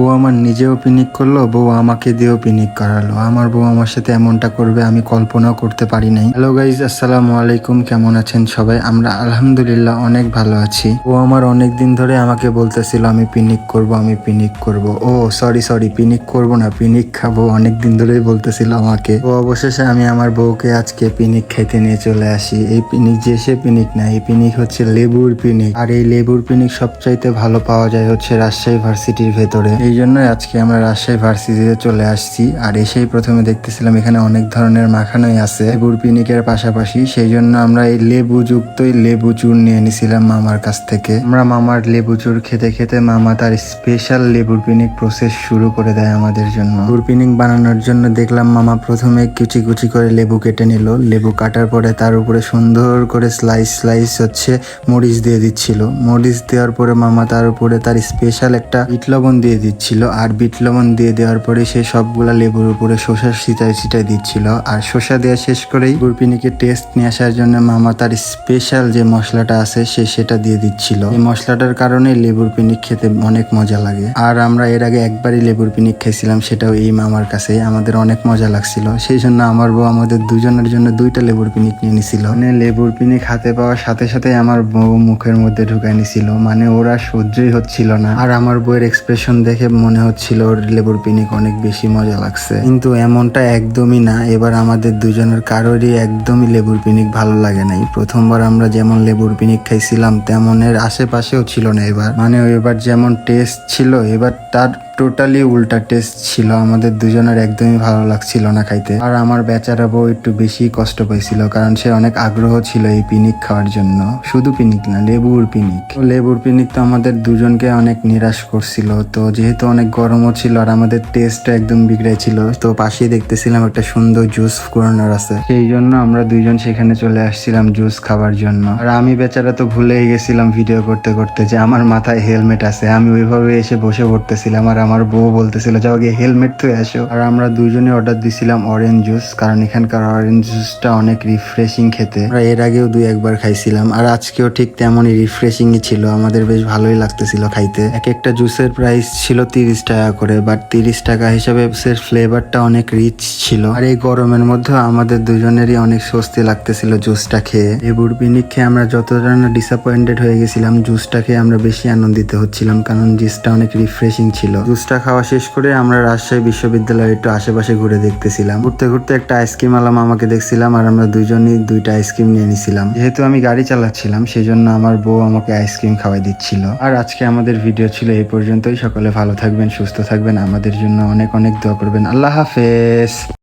বউ আমার নিজেও পিনিক করল, বউ আমাকে দিয়েও পিনিক করালো। আমার বউ আমার সাথে এমনটা করবে আমি কল্পনাও করতে পারি নাই। হ্যালো গাইজ আসসালামু আলাইকুম, কেমন আছেন সবাই? আমরা আলহামদুলিল্লাহ অনেক ভালো আছি। ও আমার অনেক দিন ধরে আমাকে বলতেছিল, আমি পিনিক করব, আমি পিনিক করব। ও সরি সরি পিনিক করব না, পিনিক খাব অনেক দিন ধরেই বলতেছিল আমাকে। ও, অবশেষে আমি আমার বউকে আজকে পিনিক খাইতে নিয়ে চলে আসি। এই পিনিক যে সে পিনিক না, এই পিনিক হচ্ছে লেবুর পিনিক। আর এই লেবুর পিনিক সবচাইতে ভালো পাওয়া যায় হচ্ছে রাজশাহী ভার্সিটির ভেতরে। এই জন্য আজকে আমরা রাজশাহী ভার্সিটিতে চলে আসছি। আর এসেই প্রথমে দেখতেছিলাম এখানে অনেক ধরনের মাখানোই আছে। লেবুর পিনিকের পাশাপাশি সেই জন্য আমরা এই লেবু যুক্তই লেবু চুর নিয়ে নিছিলাম মামার কাছ থেকে। আমরা মামার লেবু চুর খেতে খেতে মামা তার স্পেশাল লেবুর পিনিক প্রসেস শুরু করে দেয় আমাদের জন্য। লেবুর পিনিক বানানোর জন্য দেখলাম মামা প্রথমে কুচি কুচি করে লেবু কেটে নিল। লেবু কাটার পরে তার উপরে সুন্দর করে স্লাইস স্লাইস হচ্ছে মরিচ দিয়ে দিচ্ছিল। মরিচ দেওয়ার পরে মামা তার উপরে তার স্পেশাল একটা বিট লবণ দিয়ে দিচ্ছিল আর বিট লবণ দিয়ে দেওয়ার পরে সে সবগুলা লেবুর উপরে শসা ছিটাই ছিটাই দিচ্ছিল। আর শসা দেওয়া শেষ করেই গুরপিনিকে টেস্ট নিয়ে আসার জন্য মামা তার স্পেশাল যে মশলাটা আছে সে সেটা দিয়ে দিচ্ছিল। এই মশলাটার কারণে লেবুর পিনিক খেতে অনেক মজা লাগে। আর আমরা এর আগে একবারই লেবুর পিনিক খেয়েছিলাম, সেটাও এই মামার কাছে। আমাদের অনেক মজা লাগছিল। সেই জন্য আমার বউ আমাদের দুজনের জন্য দুইটা লেবুর পিনিক নিয়ে নিছিল। মানে লেবুর পিনিক হাতে পাওয়ার সাথে সাথে আমার বউ মুখের মধ্যে ঢুকাই নিছিল। মানে ওরা সহ্যই হচ্ছিল না। আর আমার বউয়ের এক্সপ্রেশন দেখে মনে হচ্ছিল লেবুর পিনিক অনেক বেশি মজা লাগছে। কিন্তু এমনটা একদমই না। এবার আমাদের দুজনের কারোরই একদমই লেবুর পিনিক ভালো লাগে নাই। প্রথমবার আমরা যেমন লেবুর পিনিক খাইছিলাম তেমনের আশেপাশেও ছিল না এবার। মানে এবার যেমন টেস্ট ছিল, এবার তার টোটালি উল্টা টেস্ট ছিল। আমাদের দুজনের একদমই ভালো লাগছিল না খাইতে। আর আমার বেচারা বউ একটু বেশি কষ্ট পাইছিল, কারণ সে অনেক আগ্রহ ছিল এই পিনিক খাওয়ার জন্য। শুধু পিনিক না, লেবুর পিনিক। লেবুর পিনিক তো আমাদের দুজনকে অনেক নিরাশ করছিল। তো যেহেতু অনেক গরমও ছিল আর আমাদের টেস্টটা একদম বিগড়ে ছিল, তো পাশেই দেখতেছিলাম একটা সুন্দর জুস কর্নার আছে। সেই জন্য আমরা দুইজন সেখানে চলে আসছিলাম জুস খাবার জন্য। আর আমি বেচারা তো ভুলেই গেছিলাম ভিডিও করতে করতে যে আমার মাথায় হেলমেট আছে। আমি ওইভাবে এসে বসে পড়তেছিলাম আর আমার বউ বলতেছিল, যাও গিয়ে হেলমেট তো আসো। আর আমরা দুইজনে অর্ডার দিছিলাম অরেঞ্জ জুস কারণ এখানকার অরেঞ্জ জুসটা অনেক রিফ্রেশিং খেতে। আমরা এর আগেও দুই একবার খাইছিলাম, আর আজকেও ঠিক তেমনই রিফ্রেশিংই ছিল। আমাদের বেশ ভালোই লাগতেছিল খাইতে। এক একটা জুসের প্রাইস ছিল তিরিশ টাকা করে বাট তিরিশ টাকা হিসাবে ফ্লেভারটা অনেক রিচ ছিল। আর এই গরমের মধ্যে আমাদের দুজনেরই অনেক স্বস্তি লাগতেছিল জুসটা খেয়ে। লেবুর পিনিক খেয়ে আমরা যতটা না ডিসঅ্যাপয়েন্টেড হয়ে গেছিলাম জুসটা খেয়ে আমরা বেশি আনন্দিত হচ্ছিলাম, কারণ জুসটা অনেক রিফ্রেশিং ছিল। জুসটা খাওয়া শেষ করে আমরা রাজশাহী বিশ্ববিদ্যালয়ে একটু আশেপাশে ঘুরে দেখতেছিলাম। ঘুরতে ঘুরতে একটা আইসক্রিম আলাম আমাকে দেখছিলাম আর আমরা দুজনই দুইটা আইসক্রিম নিয়ে নিছিলাম। যেহেতু আমি গাড়ি চালাচ্ছিলাম সেই জন্য আমার বউ আমাকে আইসক্রিম খাওয়াই দিচ্ছিল। আর আজকে আমাদের ভিডিও ছিল এই পর্যন্তই। সকলে ভালো থাকবেন, সুস্থ থাকবেন। আমাদের জন্য অনেক অনেক দোয়া করবেন। আল্লাহ হাফেজ।